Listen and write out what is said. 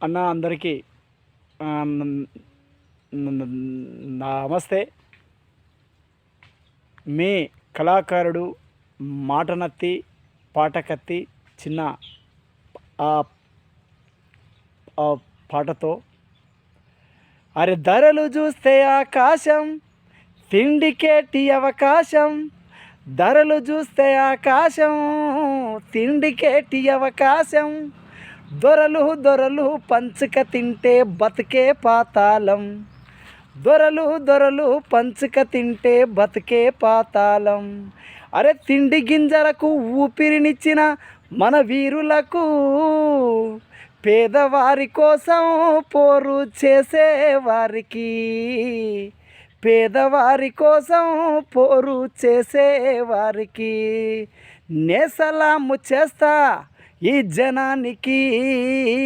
అన్న అందరికీ నమస్తే. మీ కళాకారుడు మాటనత్తి పాటకత్తి చిన్న ఆ ఆ పాటతో అరే ధరలు చూస్తే ఆకాశం తిండికేటి అవకాశం ధరలు చూస్తే ఆకాశం తిండికేటి అవకాశం. దొరలు దొరలు పంచుక తింటే బతికే పాతాళం. దొరలు దొరలు పంచుక తింటే బతికే పాతాళం. అరే తిండి గింజలకు ఊపిరినిచ్చిన మన వీరులకు పేదవారి కోసం పోరు చేసేవారికి పేదవారి కోసం పోరు చేసేవారికి నేసలాము చేస్తా ఈ జనానికి